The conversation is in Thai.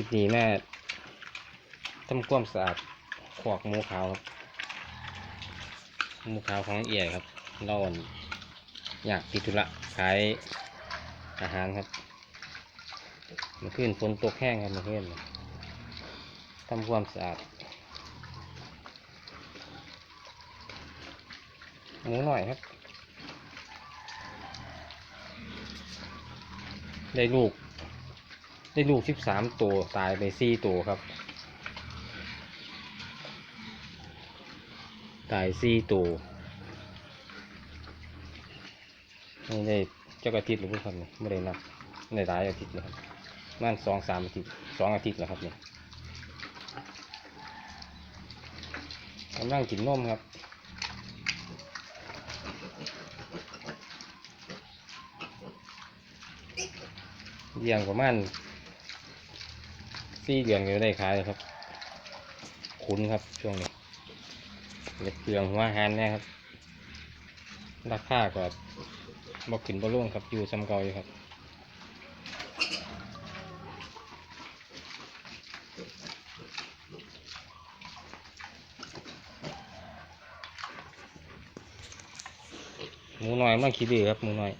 ลิปนี้แม่ทำความสะอาดขวากหมูขาวครับหมูขาวของเอี่ยครับเราอั่นอยากพิธุระขายอาหารครับมื่อคืนฝนตกแห้งครับเมื่อคืนทำความสะอาดหมูหน่อยครับ ได้ลูก ได้ลูกสิบสามตัวตายไปสี่ตัวครับ ตายสี่ตัวนี่ได้เจ้ากอาทิตย์หรือเปล่าครับเนี่ยไม่ได้นับในหลายอาทิตย์เลยครับประมันสองสามอาทิตย์สองอาทิตย์แล้วครับเนี่ยกำลังกินนมครับเลี้ยงประมาณ สี่เดือนก็ได้ขายแล้วครับคุ้นครับช่วงนี้เล็ดเปลืองหัวอาหารแน่ครับ ราคาก็บอกขึ้นบ่ลงครับ อยู่ซ้ำเก่าอยู่ครับหมูน้อยมันขี้ดื้อครับหมูน้อย